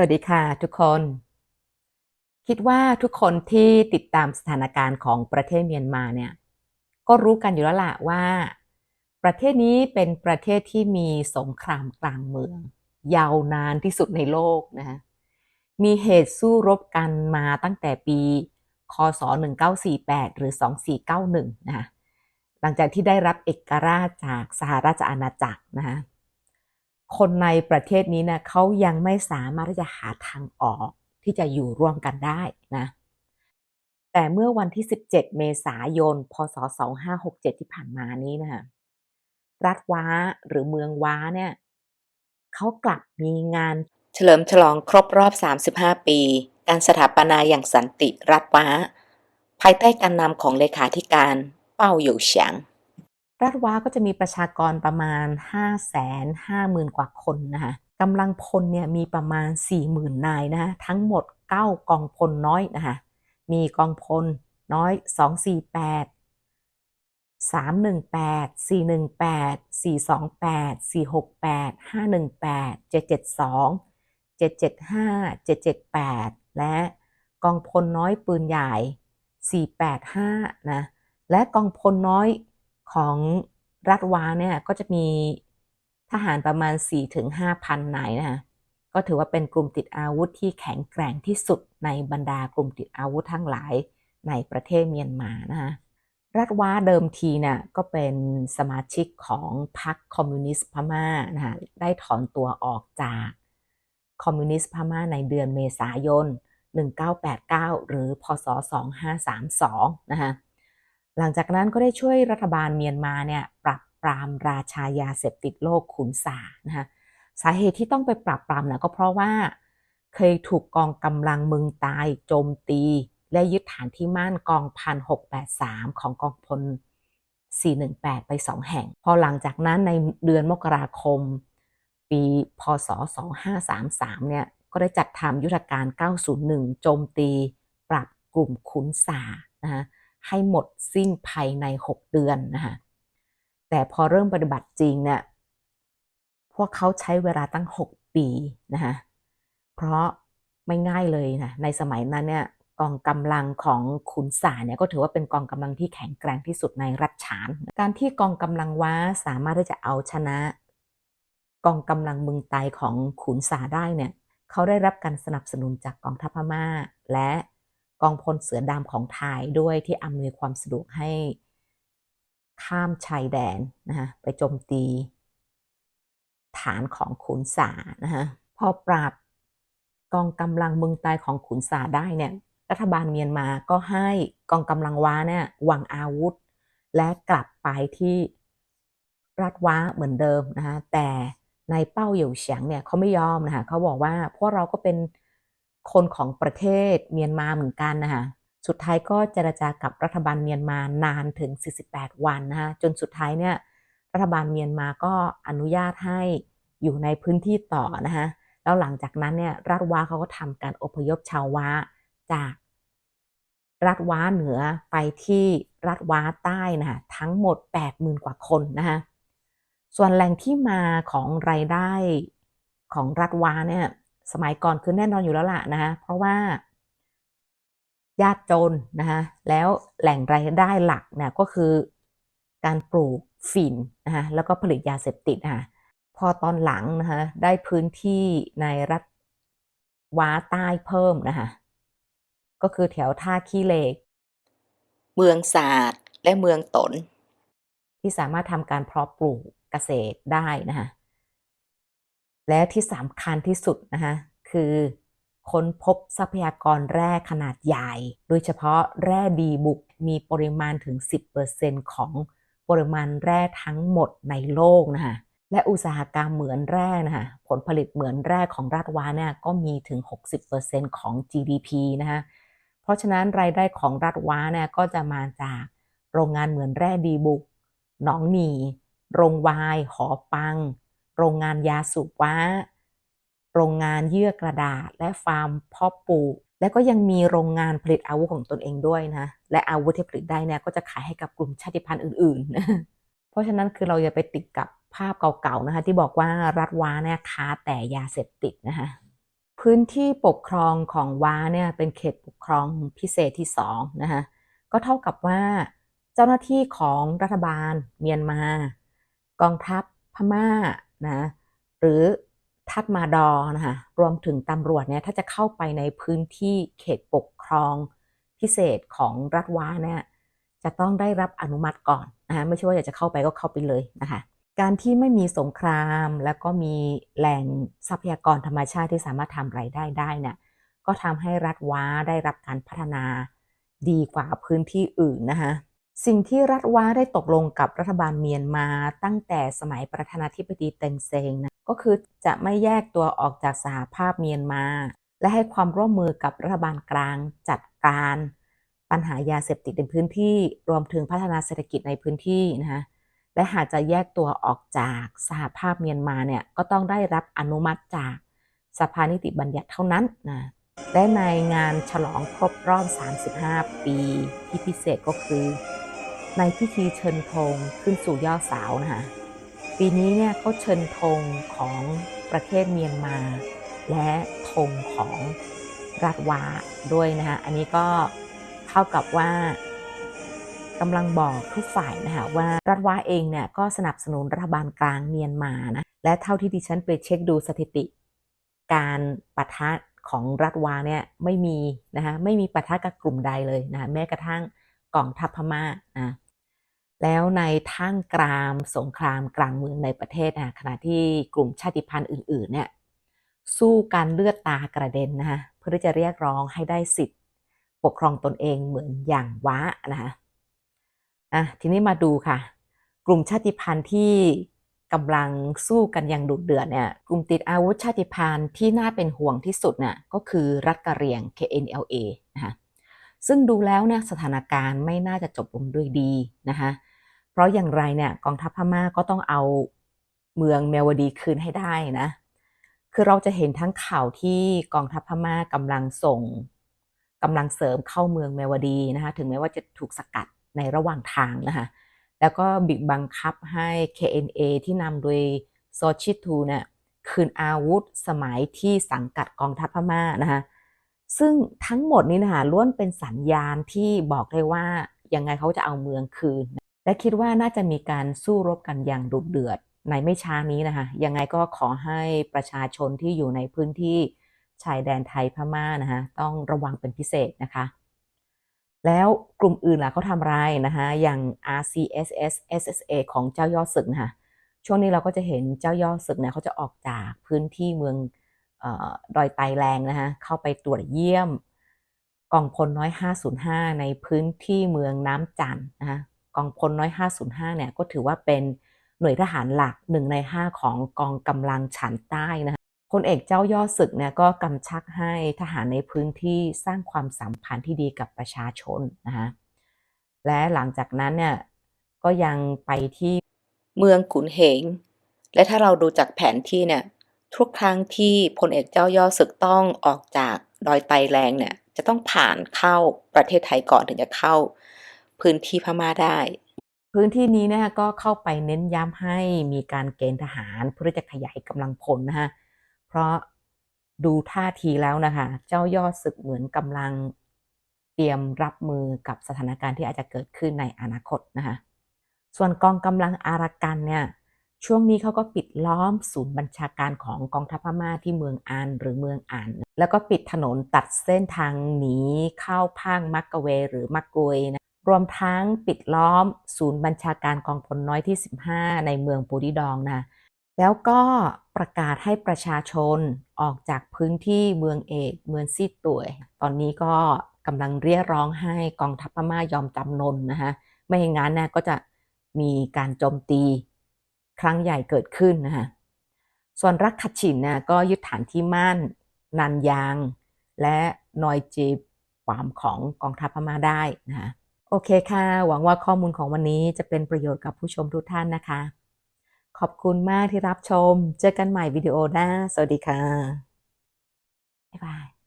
สวัสดีค่ะทุกคน คิดว่าทุกคนที่ติดตามสถานการณ์ของประเทศเมียนมาเนี่ย ก็รู้กันอยู่แล้วล่ะว่า ประเทศนี้เป็นประเทศที่มีสงครามกลางเมือง ยาวนานที่สุดในโลกนะะมีเหตุสู้รบกันมาตั้งแต่ปีคศ 1948 หรือ 2491 นะคะหลังจากที่ได้รับเอกราชจากสหราชอาณาจักรนะคะ คนในประเทศนี้นะเขายังไม่สามารถที่จะหาทางออกที่จะอยู่ร่วมกันได้นะ แต่เมื่อวันที่ 17 เมษายน พศ 2567 ที่ผ่านมานี้นะคะรัฐว้าหรือเมืองว้าเนี่ยเขากลับมีงานเฉลิมฉลองครบรอบ 35 ปี การสถาปนาอย่างสันติรัฐว้า ภายใต้การนำของเลขาธิการเป้าหยู่เฉียง รัฐว้าก็จะมีประชากรประมาณ 5 5 0 0 0 0 กว่าคนนะคะกำลังพลเนี่ยมีประมาณ 40,000 นายนะคะทั้งหมด 9 กองพลน้อยนะคะมีกองพลน้อย 248 318 418 428 468 518 772 775 778 และกองพลน้อยปืนใหญ่ 485 นะ และกองพลน้อย ของรัฐวาเนี่ยก็จะมีทหารประมาณ 4-5,000นนายนะคะก็ถือว่าเป็นกลุ่มติดอาวุธที่แข็งแกร่งที่สุดในบรรดากลุ่มติดอาวุธทั้งหลายในประเทศเมียนมานะคะรัฐว้าเดิมทีน่ะก็เป็นสมาชิกของพรรคคอมมิวนิสต์พม่านะคะได้ถอนตัวออกจากคอมมิวนิสต์พม่าในเดือนเมษายน 1989 หรือพศ 2532 นะคะ หลังจากนั้นก็ได้ช่วยรัฐบาลเมียนมาเนี่ยปรับปรามราชายาเสพติดโลกขุนสานะคะสาเหตุที่ต้องไปปราบปรามนะก็เพราะว่าเคยถูกกองกำลังมึงตายโจมตี และยึดฐานที่มั่นกองพันหกแปดสามของกองพล 418 ไปสองแห่ง พอหลังจากนั้นในเดือนมกราคม ปีพศ 2533 เนี่ยก็ได้จัดทำยุทธการ 901 โจมตี ปรับกลุ่มขุนสานะคะ ให้หมดสิ้นภายใน 6 เดือนนะคะแต่พอเริ่มปฏิบัติจริงเนี่ยพวกเขาใช้เวลาตั้ง 6 ปีนะคะเพราะไม่ง่ายเลยนะในสมัยนั้นเนี่ยกองกำลังของขุนสาเนี่ยก็ถือว่าเป็นกองกำลังที่แข็งแกร่งที่สุดในรัฐฉาน การที่กองกำลังว้าสามารถที่จะเอาชนะ กองกำลังมึงไตของขุนสาได้เนี่ยเขาได้รับการสนับสนุนจากกองทัพพม่าและ กองพลเสือดำของไทยด้วยที่อำนวยความสะดวกให้ข้ามชายแดนนะคะไปโจมตี ฐานของขุนสานะคะพอปราบกองกำลังเมืองใต้ของขุนสาได้เนี่ยรัฐบาลเมียนมาก็ให้กองกำลังว้าเนี่ยวางอาวุธ และกลับไปที่รัฐว้าเหมือนเดิมนะคะแต่ในเป้าเหยี่ยวเฉียงเนี่ยเขาไม่ยอมนะคะเขาบอกว่าพวกเราก็เป็น คนของประเทศเมียนมาเหมือนกันนะคะสุดท้ายก็เจรจากับรัฐบาลเมียนมานานถึง 48 วันนะคะจนสุดท้ายเนี่ยรัฐบาลเมียนมาก็อนุญาตให้อยู่ในพื้นที่ต่อนะคะแล้วหลังจากนั้นเนี่ยรัฐว้าเขาก็ทำการอพยพชาวว้าจากรัฐว้าเหนือไปที่รัฐว้าใต้นะคะทั้งหมด 80,000 กว่าคนนะคะส่วนแหล่งที่มาของรายได้ของรัฐว้าเนี่ย สมัยก่อนคือแน่นอนอยู่แล้วล่ะนะคะเพราะว่ายากจนนะคะแล้วแหล่งรายได้หลักเนี่ยก็คือการปลูกฝิ่นนะคะแล้วก็ผลิตยาเสพติดนะคะพอตอนหลังนะคะได้พื้นที่ในรัฐว้าใต้เพิ่มนะคะก็คือแถวท่าขี้เหล็ก เมืองศาสตร์และเมืองตน ที่สามารถทำการเพาะปลูกเกษตรได้นะคะ และที่สำคัญที่สุดนะคะคือค้นพบทรัพยากรแร่ขนาดใหญ่ โดยเฉพาะแร่ดีบุกมีปริมาณถึง 10%ของปริมาณแร่ทั้งหมดในโลกนะคะและอุตสาหกรรมเหมือนแร่นะคะผลผลิตเหมือนแร่ของรัฐวาเนี่ยก็มีถึง 60%ของ GDP นะคะเพราะฉะนั้นรายได้ของรัฐวาเนี่ยก็จะมาจากโรงงานเหมือนแร่ดีบุก หนองหนีโรงวาย หอปัง โรงงานยาสูบว้า โรงงานเยื่อกระดาษ และฟาร์มเพาะปลูก และก็ยังมีโรงงานผลิตอาวุธของตนเองด้วยนะ และอาวุธที่ผลิตได้เนี่ยก็จะขายให้กับกลุ่มชาติพันธุ์อื่น ๆ เพราะฉะนั้นคือเราอย่าไปติดกับภาพเก่าๆนะคะที่บอกว่ารัฐว้าเนี่ยค้าแต่ยาเสพติดนะคะพื้นที่ปกครองของว้าเนี่ยเป็นเขตปกครองพิเศษที่สองนะคะก็เท่ากับว่าเจ้าหน้าที่ของรัฐบาลเมียนมา กองทัพพม่า นะหรือทัดมาดอนะคะรวมถึงตำรวจเนี่ยถ้าจะเข้าไปในพื้นที่เขตปกครองพิเศษของรัฐว้าเนี่ยจะต้องได้รับอนุมัติก่อนนะคะไม่ใช่ว่าอยากจะเข้าไปก็เข้าไปเลยนะคะการที่ไม่มีสงครามแล้วก็มีแหล่งทรัพยากรธรรมชาติที่สามารถทำไรายได้ได้เนี่ยก็ทำให้รัฐว้าได้รับการพัฒนาดีกว่าพื้นที่อื่นนะคะ สิ่งที่รัฐว้าได้ตกลงกับรัฐบาลเมียนมาตั้งแต่สมัยประธานาธิบดีเต็งเซงนะก็คือจะไม่แยกตัวออกจากสหภาพเมียนมา และให้ความร่วมมือกับรัฐบาลกลางจัดการปัญหายาเสพติดในพื้นที่รวมถึงพัฒนาเศรษฐกิจในพื้นที่นะคะและหากจะแยกตัวออกจากสหภาพเมียนมาเนี่ยก็ต้องได้รับอนุมัติจากสภานิติบัญญัติเท่านั้นนะและในงานฉลองครบรอบ 35 ปีที่พิเศษก็คือ ในพิธีเชิญธงขึ้นสู่ยอดเสานะคะปีนี้เนี่ยเขาเชิญธงของประเทศเมียนมา และธงของรัฐวาด้วยนะคะอันนี้ก็เท่ากับว่ากำลังบอกทุกฝ่ายนะคะว่ารัฐวาเองเนี่ยก็สนับสนุนรัฐบาลกลางเมียนมานะและเท่าที่ดิฉันไปเช็คดูสถิติ การปะทะของรัฐวาเนี่ยไม่มีนะคะไม่มีปะทะกับกลุ่มใดเลยนะแม้กระทั่งกองทัพพม่านะ แล้วในท่างกรามสงครามกลางเมืองในประเทศนะขณะที่กลุ่มชาติพันธุ์อื่น ๆ เนี่ยสู้การเลือดตากระเด็นนะคะเพื่อที่จะเรียกร้องให้ได้สิทธิ์ ปกครองตนเองเหมือนอย่างว้านะคะอะทีนี้มาดูค่ะ กลุ่มชาติพันธุ์ที่กำลังสู้กันอย่างดุเดือดเนี่ยกลุ่มติดอาวุธชาติพันธุ์ที่น่าเป็นห่วงที่สุดเนี่ยก็คือรัฐกะเหรี่ยง KNLA นะคะซึ่งดูแล้วเนี่ยสถานการณ์ไม่น่าจะจบลงด้วยดีนะคะเราะอย่างไรเนี่ยกองทัพพม่าก็ต้องเอาเมืองเมวดีคืนให้ได้นะ คือเราจะเห็นทั้งข่าวที่กองทัพพม่ากำลังส่งกำลังเสริมเข้าเมืองเมวดีนะคะถึงแม้ว่าจะถูกสกัดในระหว่างทางนะคะแล้วก็บิกบังคับให้ KNA ที่นำโดยโซชิทูเนี่ยคืนอาวุธสมัยที่สังกัดกองทัพพม่านะคะซึ่งทั้งหมดนี้นะคะล้วนเป็นสัญญาณที่บอกได้ว่ายังไงเขาจะเอาเมืองคืน และคิดว่าน่าจะมีการสู้รบกันอย่างดุเดือดในไม่ช้านี้นะคะ ยังไงก็ขอให้ประชาชนที่อยู่ในพื้นที่ชายแดนไทยพม่านะคะต้องระวังเป็นพิเศษนะคะ แล้วกลุ่มอื่นล่ะเขาทำไรนะคะอย่าง RCSS SSA ของเจ้ายอดศึกนะคะช่วงนี้เราก็จะเห็นเจ้ายอดศึกเนี่ยเขาจะออกจากพื้นที่เมืองออดอยไตแรงนะคะเข้าไปตรวจเยี่ยมกองพลน้อย 505 ในพื้นที่เมืองน้ำจันนะคะ กองพลน้อย 505 เนี่ยก็ถือว่าเป็นหน่วยทหารหลักหนึ่งใน 5 ของกองกำลังฉันใต้นะคะพลเอกเจ้ายอดศึกเนี่ยก็กำชักให้ทหารในพื้นที่สร้างความสัมพันธ์ที่ดีกับประชาชนนะคะและหลังจากนั้นเนี่ยก็ยังไปที่เมืองขุนเหง และถ้าเราดูจากแผนที่เนี่ยทุกครั้งที่พลเอกเจ้ายอดศึกต้องออกจากดอยไตแรงเนี่ยจะต้องผ่านเข้าประเทศไทยก่อนถึงจะเข้า พื้นที่พม่าได้ พื้นที่นี้เนี่ยก็เข้าไปเน้นย้ำให้มีการเกณฑ์ทหารเพื่อจะขยายกำลังพลนะคะเพราะดูท่าทีแล้วนะคะ เจ้ายอดศึกเหมือนกำลังเตรียมรับมือกับสถานการณ์ที่อาจจะเกิดขึ้นในอนาคตนะคะ ส่วนกองกำลังอารักันเนี่ย ช่วงนี้เขาก็ปิดล้อมศูนย์บัญชาการของกองทัพพม่าที่เมืองอานหรือเมืองอาน แล้วก็ปิดถนนตัดเส้นทางหนีเข้าพางมักกะเวหรือมักกวยนะ รวมทั้งปิดล้อมศูนย์บัญชาการกองพลน้อยที่ 15 ในเมืองปูดิดองนะ แล้วก็ประกาศให้ประชาชนออกจากพื้นที่เมืองเอกเมืองซีตัวย ตอนนี้ก็กำลังเรียกร้องให้กองทัพพม่ายอมจำนนนะคะไม่อย่างนั้นนะก็จะมีการโจมตีครั้งใหญ่เกิดขึ้นนะคะส่วนรักขัดฉินนะก็ยึดฐานที่มั่นนันยาง และนอยจีบขวามของกองทัพพม่าได้นะคะ โอเคค่ะ หวังว่าข้อมูลของวันนี้จะเป็นประโยชน์กับผู้ชมทุกท่านนะคะ ขอบคุณมากที่รับชม เจอกันใหม่วิดีโอหน้า สวัสดีค่ะ บ๊ายบาย